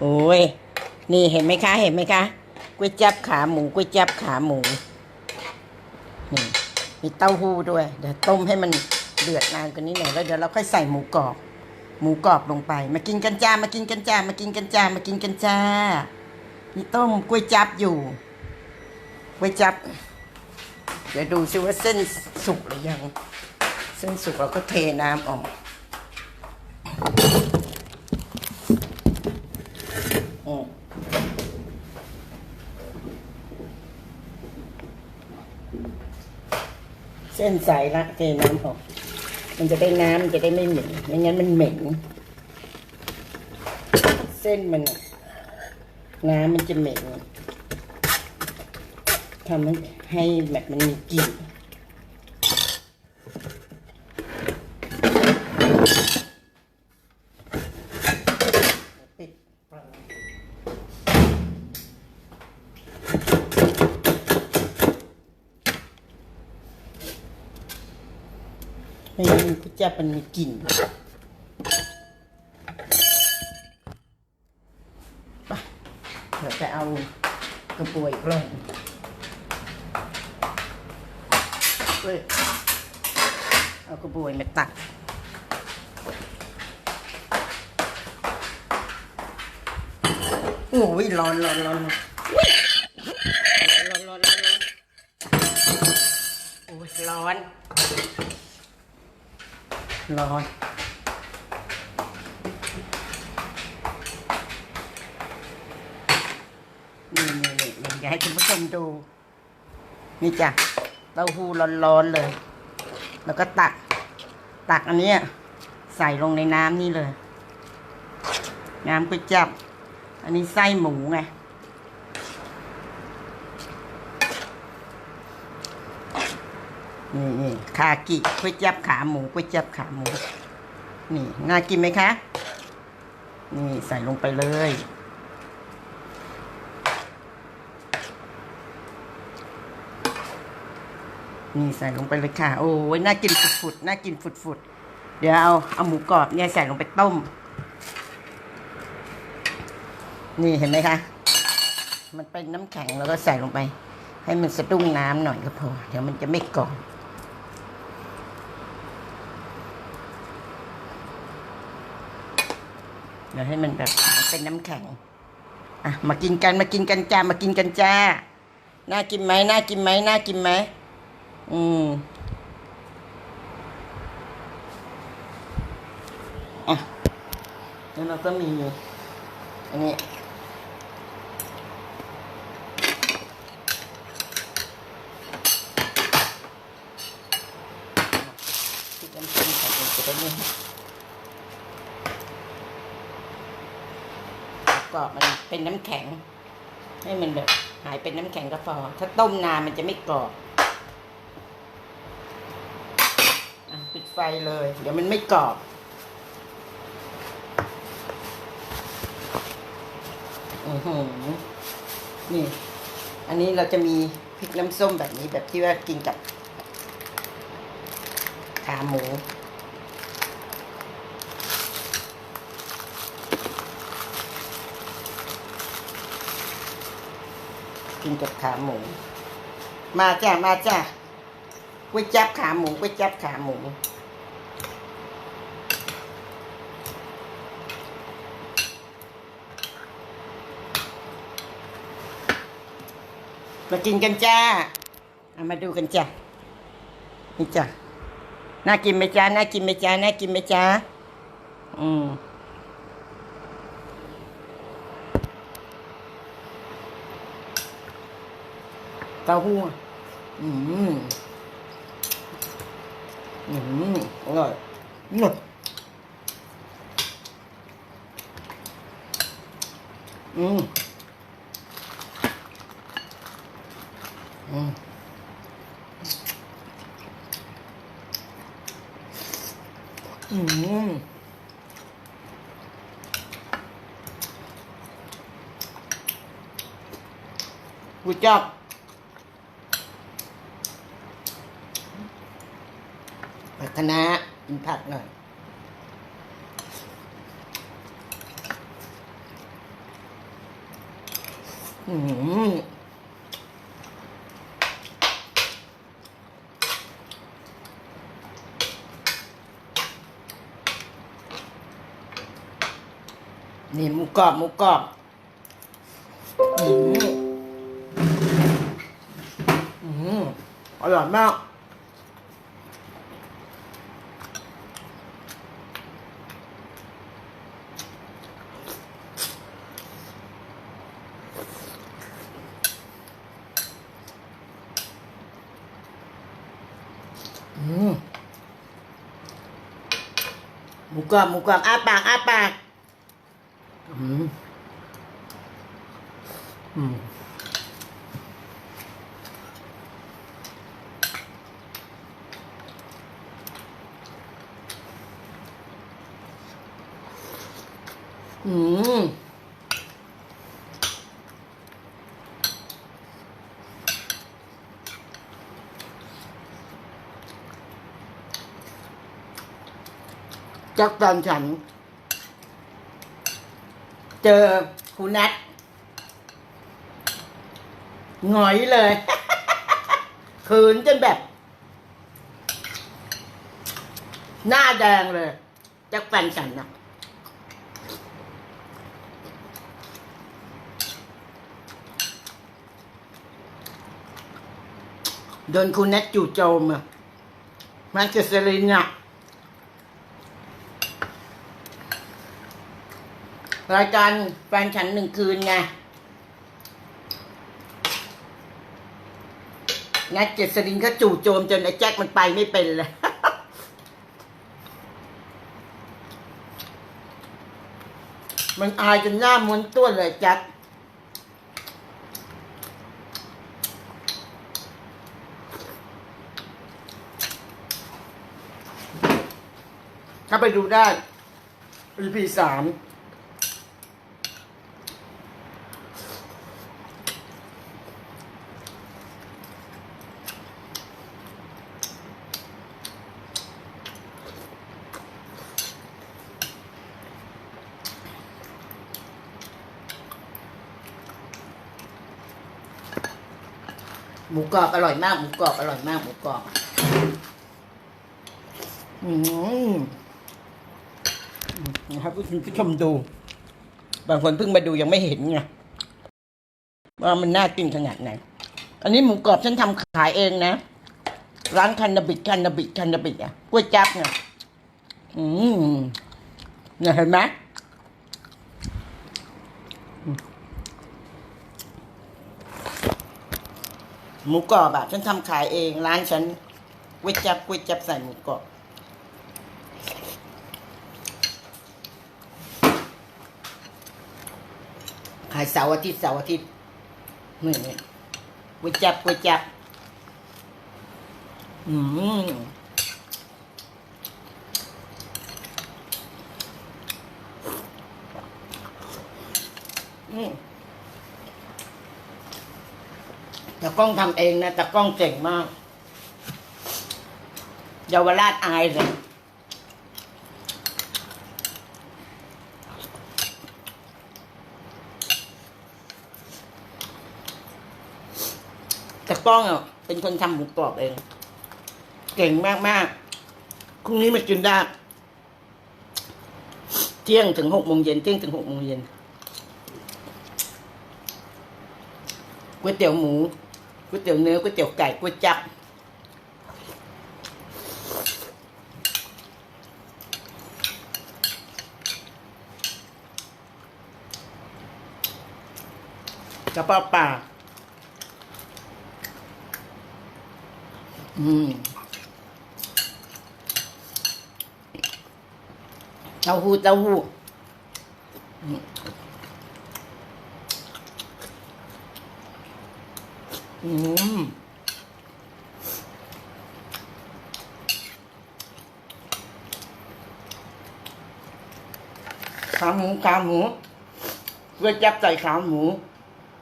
โอ้ย นี่เห็นไหมคะ เห็นไหมคะก๋วยจับขาหมูก๋วยจับขาหมู นี่ มีเต้าหู้ด้วย เดี๋ยวต้มให้มันเดือดนานกว่านี้หน่อยแล้วเดี๋ยวเราค่อยใส่หมูกรอบ หมูกรอบลงไป มากินกันจ้า มากินกันจ้า มากินกันจ้า มากินกันจ้านี่ต้มก๋วยจับอยู่ก๋วยจับ เดี๋ยวดูซิว่าเส้นสุกหรือยัง เส้นสุกเราก็เทน้ำออกอืม เส้นใสละเทน้ำออก มันจะได้น้ำมันจะได้ไม่เหม็นไม่งั้นมันเหม็น เส้นมัน น้ำมันจะเหม็นทำให้แบบมันมีกลิ่น ปิดฝาไม่งั้นมันก็ จะมันกลิ่นเดี๋ยวจะเอากระบวยกล้องเว้ยเอากระบวยมาตักโอ้ยร้อนร้อนร้อนร้อนร้อนร้อนร้อนโอ้ยร้อน ร้อนนี่นี่นี่อยากให้คุณผู้ชมดู นี่จ้ะเต้าหู้ร้อนๆเลย แล้วก็ตัก ตักอันนี้ใส่ลงในน้ำนี่เลย น้ำก๋วยจับ อันนี้ไส้หมูไง นี่นี่คากิก๋วยจับขาหมูก๋วยจับขาหมู นี่ น่ากินไหมคะ นี่ใส่ลงไปเลย นี่ใส่ลงไปเลยค่ะ โอ้ยน่ากินฝุดๆน่ากินฝุดๆเดี๋ยวเอาเอาหมูกรอบเนี่ยใส่ลงไปต้ม นี่เห็นไหมคะมันเป็นน้ำแข็งแล้วก็ใส่ลงไป ให้มันสะดุ้งน้ำหน่อยก็พอ เดี๋ยวมันจะไม่กรอบ ดี๋ยวให้มันแบบเป็นน้ำแข็ง อะ มากินกันมากินกันจ้ามากินกันจ้า น่ากินไหมน่ากินไหมน่ากินไหมอืมอะแล้วเราก็มี อันนี้ที่น้ำจิ้มใส่ลงไปได้ไหม กรอบมันเป็นน้ำแข็ง ให้มันแบบหายเป็นน้ำแข็งก็พอ ถ้าต้มนานมันจะไม่กรอบปิดไฟเลย เดี๋ยวมันไม่กรอบอือหือนี่ อันนี้เราจะมีพริกน้ำส้มแบบนี้แบบที่ว่ากินกับขาหมู กินกับขาหมู มาจ้ะมาจ้ะก๋วยจับขาหมูก๋วยจับขาหมูมากินกันจ้าเอามาดูกันจ้ะนี่จ้ะน่ากินไหมจ้าน่ากินไหมจ้าน่ากินไหมจ้าอืม เต้าหู้อะอืมอืมอ ร่อยหมดอืมอืมอืมกูจับผักคะน้ากินผักหน่อย อืมนี่หมูกรอบหมูกรอบอืมอืมอร่อยมาก อืมหมูกรอบหมูกรอบอ้าปากอ้าปากอืมอืมอืม จากตอนฉัน เจอครูนัทหงอยเลยขืนจนแบบ หน้าแดงเลย จากแฟนฉันนะโดนคุณนัทจู่โจมอะมาเกษรินอะ รายการแฟนฉันหนึ่งคืนไงนัทเกษรินเขาจู่โจมจนไอ้แจ็คมันไปไม่เป็นเลยมันอายจนหน้าม้วนต้วนเลยแจ็คถ้าไปดูได้ EP สาม รอบอร่อยมากหมูกรอบอร่อยมากหมูกรอบอืมนะครับคุณผู้ชมดู บางคนเพิ่งมาดูยังไม่เห็นไงว่ามันน่ากินขนาดไหน อันนี้หมูกรอบฉันทำขายเองนะ ร้านคันนาบิดคันนาบิดคันนาบิดอะก๋วยจั๊บเนี่ยอืมเนี่ยเห็นไหม หมูกรอบอะฉันทำขายเอง ร้านฉันก๋วยจับก๋วยจับใส่หมูกรอบขายเสาร์อาทิตย์เสาร์อาทิตย์นี่นี่ก๋วยจับก๋วยจับ อืมอืม แต่กล้องทำเองนะแต่กล้องเจ๋งมากเยาวราชอายเลยแต่ป้องอะเป็นคนทำหมูกรอบเอง เก่งมากมากๆพรุ่งนี้มากินได้เที่ยงถึงหกโมงเย็นเที่ยงถึงหกโมงเย็นก๋วยเตี๋ยวหมู ก๋วยเตี๋ยวเนื้อก๋วยเตี๋ยวไก่ก๋วยจับกระเพาะปลาอืมเต้าหู้เต้าหู้ อืมขาหมูขาหมูเพื่อจับใส่ขาหมู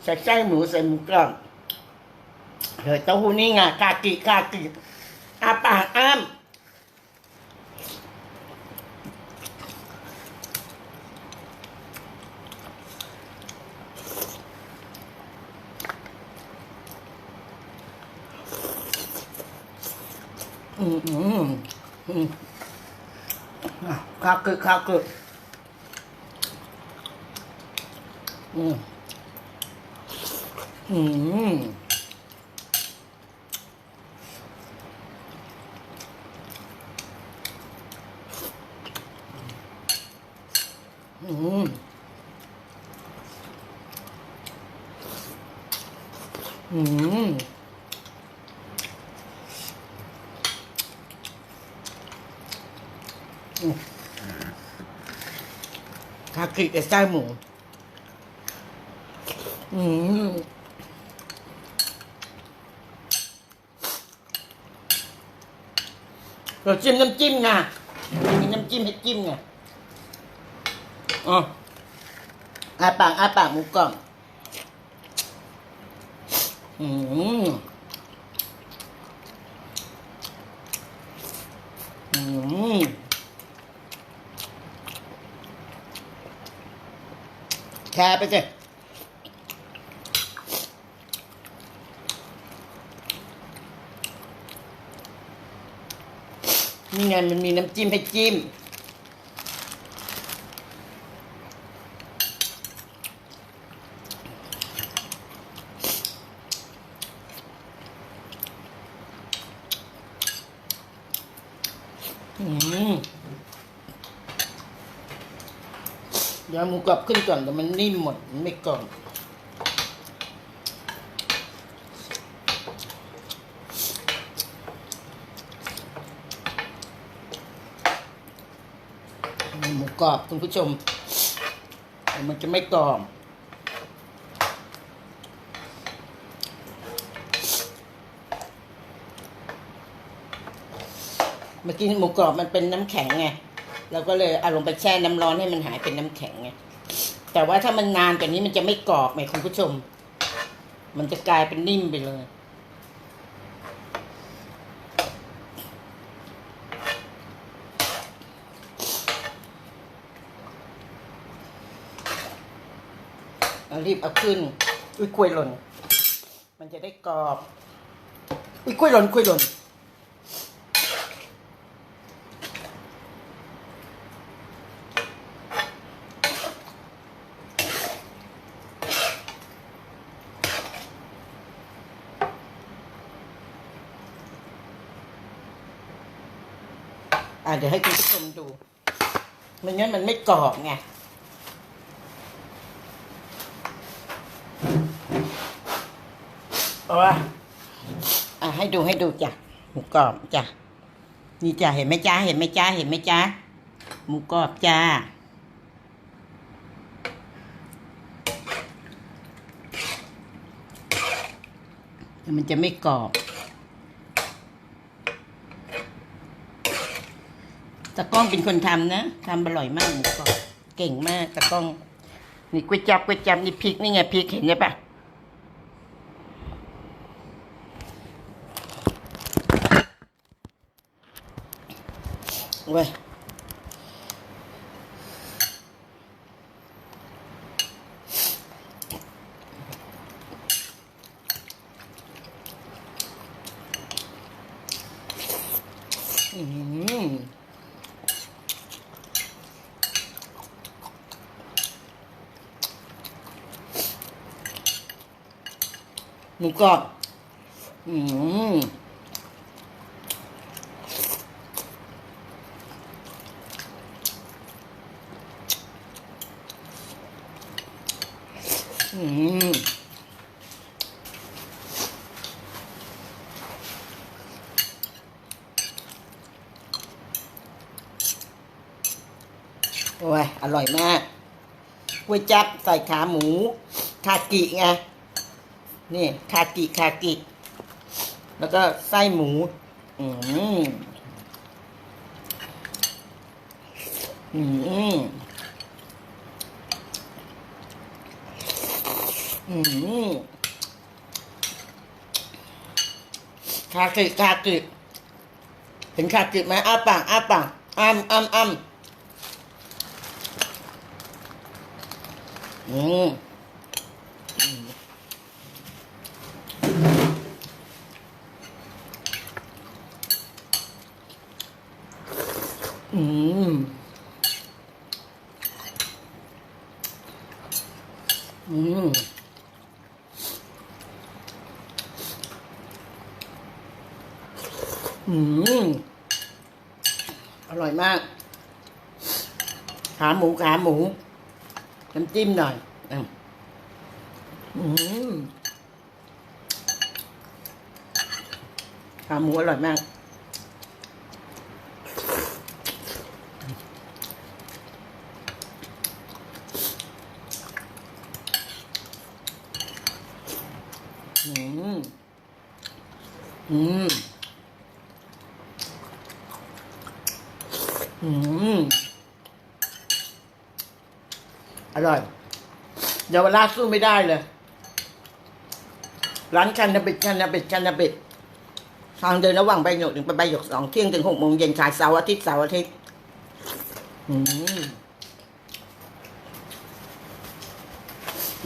ใส่ไส้หมูใส่หมูกรอบเฮ้ยเต้าหู้นี่ไงคากิคากิอาปากอ้าม อืมอืมอืมอะ คาเกะคาเกะอืมอืมอืมอืมคา กิกับไส้หมู อืมเราจิ้มน้ำจิ้มไงมีน้ำจิ้มให้จิ้มไงอ๋ออาปากอาปากหมูกรอบอืมอืม แชร์ไปสินี่ไงมันมีน้ำจิ้มให้จิ้ม อืมเดี๋ยวหมู กรอบขึ้นก่อนเดี๋ยวมันนิ่มหมดมันไม่กรอบหมูกรอบคุณผู้ชม มันจะไม่กรอบเมื่อกี้หมูกรอบมันเป็นน้ำแข็งไงเราก็เลยเอาลงไปแช่น้ำร้อนให้มันหายเป็นน้ำแข็งไง แต่ว่าถ้ามันนานกว่านี้มันจะไม่กรอบไหมคุณผู้ชม มันจะกลายเป็นนิ่มไปเลยเรีบเอาขึ้น อุ้ยกล้วยหล่น มันจะได้กรอบ อุ้ยกล้วยหล่นกล้วยหล่น อะเดี๋ยวให้คุณผู้ชมดูไม่งั้นมันไม่กรอบไงเอาวะอะให้ดูให้ดูจ้ะหมูกรอบจ้ะนี่จ้ะเห็นไหมจ้าเห็นไหมจ้าเห็นไหมจ้าหมูกรอบจ้าแต่มันจะไม่กรอบ ตะก้องเป็นคนทำนะทำอร่อยมากหมูกรอบเก่งมากตะก้องนี่ก๋วยจับก๋วยจับนี่พริกนี่ไงพริกเห็นไหมปะเว้ยอืม หมูกรอบ อืม อืมโอ้ย อร่อยมากก๋วยจับใส่ขาหมู คากิไง นี่ คากิคากิ แล้วก็ไส้หมู อืม อืม คาจิคาจิเห็นคาจิไหมอ้าปากอ้าปากอ้ำอ้ำอ้ำอืมอืม ขาหมูขาหมูน้ำจิ้มหน่อยอะอืม ขาหมูอ ร่อยเยาวราชสู้ไม่ได้เลย ร้านคันนาบิดคันนาบิดคันนาบิดทางเดินระหว่างใบหยกถึงไปใบหยกสองเที่ยงถึงหกโมงเย็นขายเสาร์อาทิตย์เสาร์อาทิตย์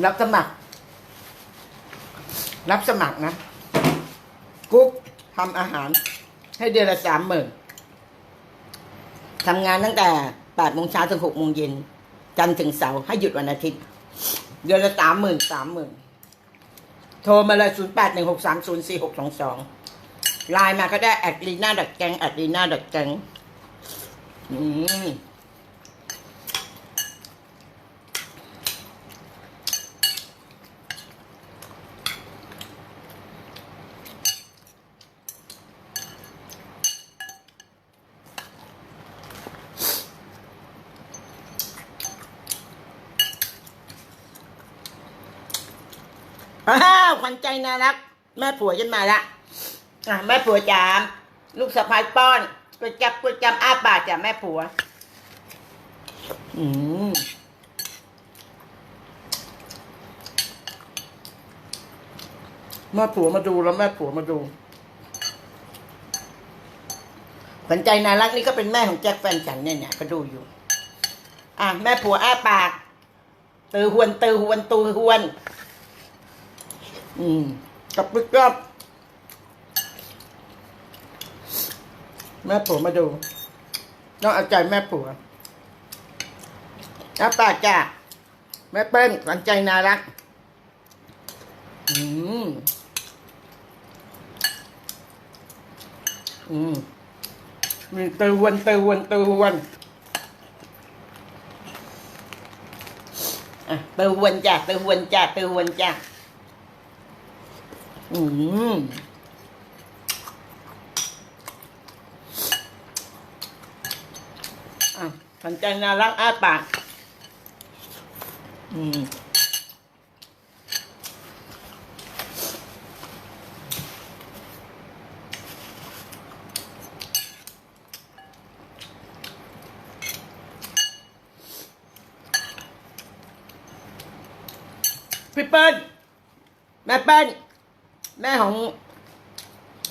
รับสมัคร รับสมัครนะ กุ๊กทำอาหาร ให้เดือนละสามหมื่นทำงานตั้งแต่แปดโมงเช้าถึงหกโมงเย็น จันทร์ถึงเสาร์ให้หยุดวันอาทิตย์ เดือนละสามหมื่นสามหมื่นโทรมาเลยศูนย์แปดหนึ่งหกสามศูนย์สี่หกสองสองไลน์มาก็ได้แอดลีน่าดักแกงแอดลีน่าดักแกงอืม ขวัญใจน่ารัก แม่ผัวฉันมาละอะแม่ผัวจ๋าลูกสะพ้ายป้อนก๋วยจับก๋วยจับอ้าปากจ้ะแม่ผัว อืมแม่ผัวมาดูแล้วแม่ผัวมาดูขวัญใจน่ารักนี่ก็เป็นแม่ของแจ็คแฟนฉันเนี่ยเนี่ยก็ดูอยู่ อะแม่ผัวอ้าปากตือหวนตือหวนตือหวน อืมกับปึ๊กกับแม่ผัวมาดู ต้องเอาใจแม่ผัวอาปาจ้ะแม่เปิ้ลขวัญใจน่ารัก อืม อืมมีเตอวนเตอวนเตอวนอะเตอวนจ้ะเตอวนจ้ะเตอวนจ้ะ อืมอะสันใจน่ารักอ้าปากอืมพี่เปิ้ลแม่เปิ้ล แม่ของ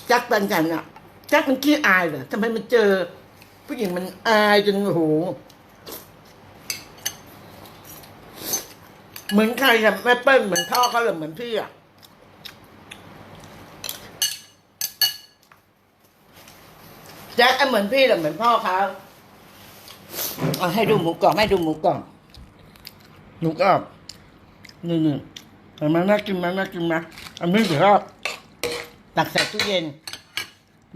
แจ็คแฟนฉันอะแจ็คมันขี้อายเหรอทำไมมันเจอ ผู้หญิงมันอายจนโอ้โหเหมือนใครอะแม่เปิ้ลเหมือนพ่อเขาหรือเหมือนพี่อะแจ็คเหมือนพี่หรือเหมือนพ่อเขาเอาให้ดูหมูกรอบให้ดูหมูกรอบหมูกรอบนี่นี่เห็นไหมน่ากินไหมน่ากินไหมอันนี้เดี๋ยวก็ ตักใส่ตู้เย็น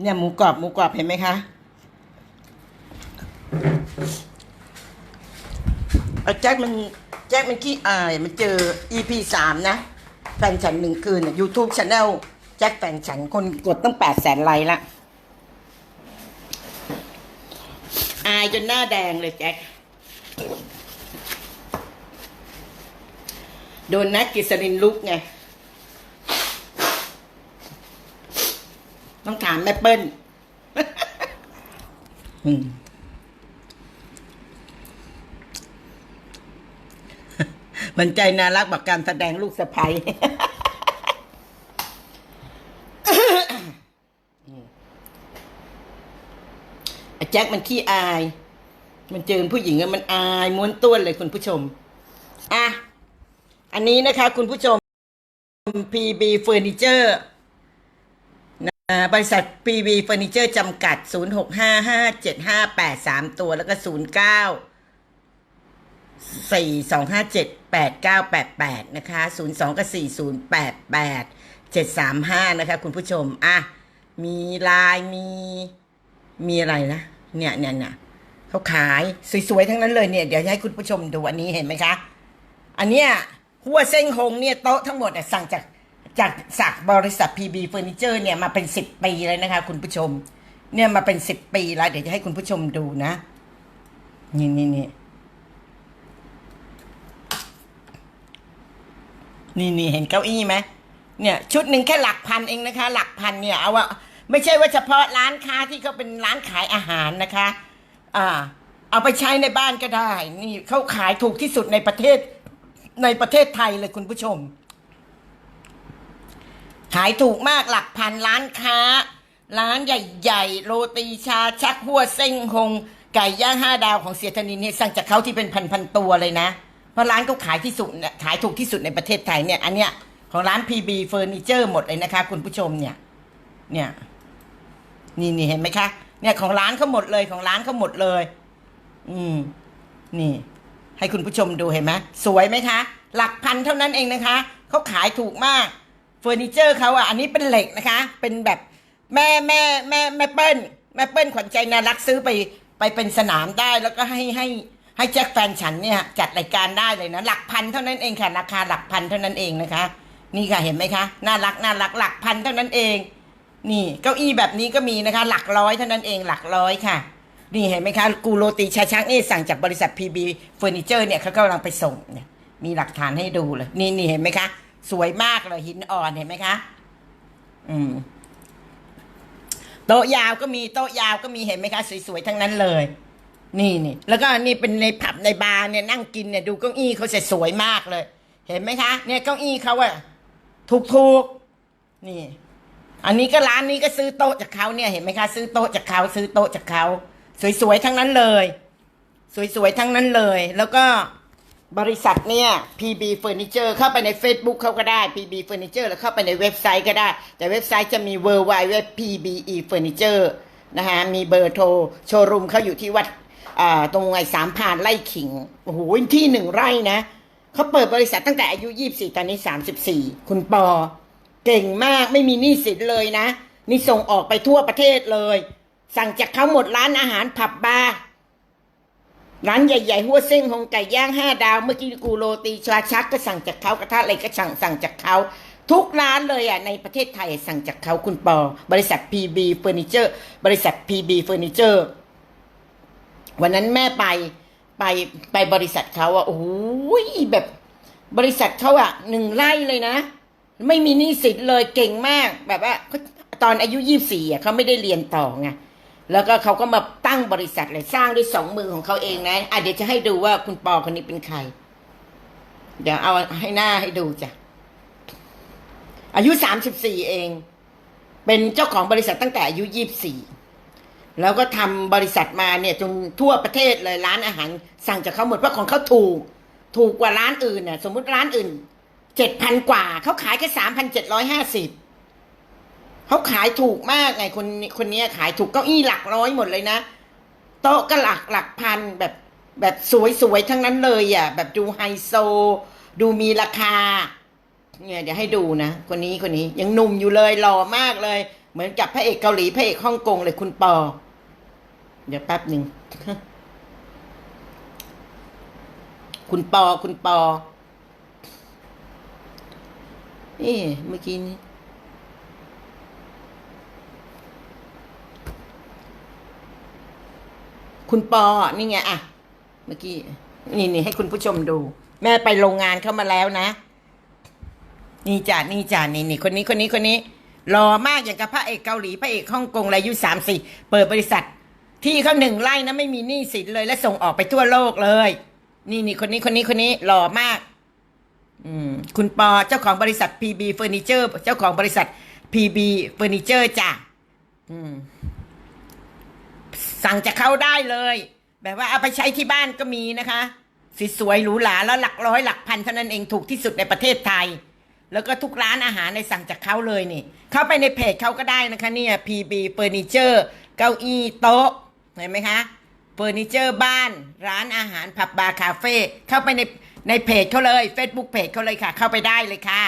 เนี่ยหมูกรอบหมูกรอบเห็นไหมคะไอ้แจ็คมันแจ็คมันขี้อายมันเจอ EP สามนะ แฟนฉันหนึ่งคืนน่ะ YouTube Channel แจ็คแฟนฉันคนกดตั้งแปดแสนไลค์ละอายจนหน้าแดงเลยแจ็คโดนนักกิษรินลุกไง ต้องถามแม่เปิ้ลมันใจน่ารักบักการแสดงลูกสะใภ้อ้แจ็คมันขี้อาย มันเจอผู้หญิงมันอายม้วนต้วนเลยคุณผู้ชม อะ อันนี้นะคะ คุณผู้ชม PB Furniture บริษัท PB Furniture จำกัด 06557583 ตัวแล้วก็ 09 4257 8988 นะคะ 02กับ4088 735 นะคะ คุณผู้ชม อะ มีลน์มี มีอะไรนะ เนี่ยเนี่ยเนี่ยเขาขายสวยๆ ทั้งนั้นเลยเนี่ย เดี๋ยวให้คุณผู้ชมดูอันนี้เห็นไหมคะ อันเนี้ยหัวเส้งหงเนี่ยโต๊ะทั้งหมดอะสั่งจาก จากสักบริษัท PB Furniture เนี่ยมาเป็นสิบปีเลยนะคะ คุณผู้ชม เนี่ยมาเป็นสิบปีแล้ว เดี๋ยวจะให้คุณผู้ชมดูนะ นี่นี่นี่นี่นี่เห็นเก้าอี้ไหมเนี่ย ชุดหนึ่งแค่หลักพันเองนะคะ หลักพันเนี่ยเอาว่าไม่ใช่ว่าเฉพาะร้านค้าที่เขาเป็นร้านขายอาหารนะคะ อ่า เอาไปใช้ในบ้านก็ได้ นี่เขาขายถูกที่สุดในประเทศในประเทศไทยเลยคุณผู้ชม ขายถูกมากหลักพันร้านค้า ร้านใหญ่ ๆ โรตีชาชักหัวเส้งหง ไก่ย่างห้าดาวของเสียธนินเนี่ยสั่งจากเขาที่เป็นพันๆตัวเลยนะ เพราะร้านเขาขายที่สุดขายถูกที่สุดในประเทศไทยเนี่ย อันเนี้ยของร้าน PB เฟอร์นิเจอร์หมดเลยนะคะ คุณผู้ชมเนี่ย เนี่ย นี่นี่เห็นไหมคะ เนี่ยของร้านเขาหมดเลยของร้านเขาหมดเลย อืม นี่ ให้คุณผู้ชมดูเห็นไหมสวยไหมคะ หลักพันเท่านั้นเองนะคะเขาขายถูกมาก เฟอร์นิเจอร์เขาอะอันนี้เป็นเหล็กนะคะ เป็นแบบแม่แม่แม่แม่เปิ้ลแม่เปิ้ลขวัญใจนารักซื้อไปไปเป็นสนามได้แล้วก็ให้ให้ให้แจ็คแฟนฉันเนี่ยจัดรายการได้เลยนะหลักพันเท่านั้นเองค่ะราคาหลักพันเท่านั้นเองนะคะ นี่ค่ะเห็นไหมคะน่ารักน่ารักหลักพันเท่านั้นเอง นี่เก้าอี้แบบนี้ก็มีนะคะ หลักร้อยเท่านั้นเองหลักร้อยค่ะ นี่เห็นไหมคะกูโรตีชาชักนี่สั่งจากบริษัท PB เฟอร์นิเจอร์เนี่ยเขากำลังไปส่งเนี่ยมีหลักฐานให้ดูเลยนี่นี่เห็นไหมคะ สวยมากเลยหินอ่อนเห็นไหมคะ อืม โต๊ะยาวก็มีโต๊ะยาวก็มีเห็นไหมคะ สวยๆทั้งนั้นเลย นี่นี่แล้วก็นี่เป็นในผับในบาร์เนี่ยนั่งกินเนี่ยดูเก้าอี้เขาจะสวยมากเลย เห็นไหมคะ เนี่ยเก้าอี้เขาอะถูกถูกๆนี่ อันนี้ก็ร้านนี้ก็ซื้อโต๊ะจากเขาเนี่ยเห็นไหมคะ ซื้อโต๊ะจากเขาซื้อโต๊ะจากเขาสวยๆทั้งนั้นเลย สวยๆทั้งนั้นเลย แล้วก็ บริษัทเนี่ย PB Furniture เข้าไปใน Facebook เขาก็ได้ PB Furniture แล้วเข้าไปในเว็บไซต์ก็ได้ แต่เว็บไซต์จะมี w w w PBE Furniture นะคะมีเบอร์โทร โชว์รูมเขาอยู่ที่วัดตรงไอ้สามพานไล่ขิง โอ้โหที่หนึ่งไร่นะ เขาเปิดบริษัทตั้งแต่อายุ 24 ตอนนี้ 34 คุณปอ เก่งมากไม่มีหนี้สินเลยนะ นี่ส่งออกไปทั่วประเทศเลย สั่งจากเขาหมดร้านอาหารผับบาร์ ร้านใหญ่ๆหัวเส้งหงไก่ย่างห้าดาว เมื่อกี้กูโรตีชาชักก็สั่งจากเขากระทะอะไรก็สั่งสั่งจากเขาทุกร้านเลยอะในประเทศไทยสั่งจากเขาคุณปอ บริษัท PB Furniture บริษัท PB Furniture วันนั้นแม่ไปไปไปบริษัทเขาอะโอ้โหแบบบริษัทเขาอะหนึ่งไร่เลยนะ ไม่มีหนี้สินเลยเก่งมากแบบว่าตอนอายุยี่สี่อะเขาไม่ได้เรียนต่อไง แล้วก็เขาก็มาตั้งบริษัทเลยสร้างด้วยสองมือของเขาเองนะอะเดี๋ยวจะให้ดูว่าคุณปอคนนี้เป็นใคร เดี๋ยวเอาให้หน้าให้ดูจ้ะ อายุสามสิบสี่เอง เป็นเจ้าของบริษัทตั้งแต่อายุยี่สี่แล้วก็ทำบริษัทมาเนี่ยจนทั่วประเทศเลยร้านอาหาร สั่งจากเขาหมดเพราะของเขาถูก ถูกกว่าร้านอื่นน่ะสมมุติร้านอื่นเจ็ดพันกว่าเขาขายแค่สามพันเจ็ดร้อยห้าสิบ เขาขายถูกมากไงคนคนนี้ขายถูกเก้าอี้หลักร้อยหมดเลยนะโต๊ะก็หลักหลักพันแบบแบบสวยๆทั้งนั้นเลยอะ แบบดูไฮโซ ดูมีราคา เนี่ยเดี๋ยวให้ดูนะ คนนี้คนนี้ยังหนุ่มอยู่เลยหล่อมากเลย เหมือนกับพระเอกเกาหลีพระเอกฮ่องกงเลยคุณปอ เดี๋ยวแป๊บหนึ่งคุณปอคุณปอเอ๊ะเมื่อกี้นี้ คุณปอ นี่ไงอะเมื่อกี้ นี่นี่ให้คุณผู้ชมดู แม่ไปโรงงานเข้ามาแล้วนะ นี่จ้ะนี่จ้ะนี่นี่คนนี้คนนี้คนนี้หล่อมากอย่างกับพระเอกเกาหลีพระเอกฮ่องกงอายุสามสี่เปิดบริษัท ที่เขาหนึ่งไร่นะไม่มีหนี้สินเลย และส่งออกไปทั่วโลกเลย นี่นี่คนนี้คนนี้คนนี้หล่อมาก อืม คุณปอเจ้าของบริษัท PB Furniture เจ้าของบริษัท PB Furniture จ้ะอืม สั่งจากเขาได้เลย แบบว่าเอาไปใช้ที่บ้านก็มีนะคะสวยๆหรูหราแล้วหลักร้อยหลักพันเท่านั้นเองถูกที่สุดในประเทศไทย แล้วก็ทุกร้านอาหารในสั่งจากเขาเลยนี่ เข้าไปในเพจเขาก็ได้นะคะเนี่ย PB Furniture เก้าอี้โต๊ะเห็นไหมคะเฟอร์นิเจอร์บ้าน ร้านอาหารผับบาร์คาเฟ่เข้าไปในในเพจเขาเลย Facebook เพจเขาเลยค่ะ เข้าไปได้เลยค่ะ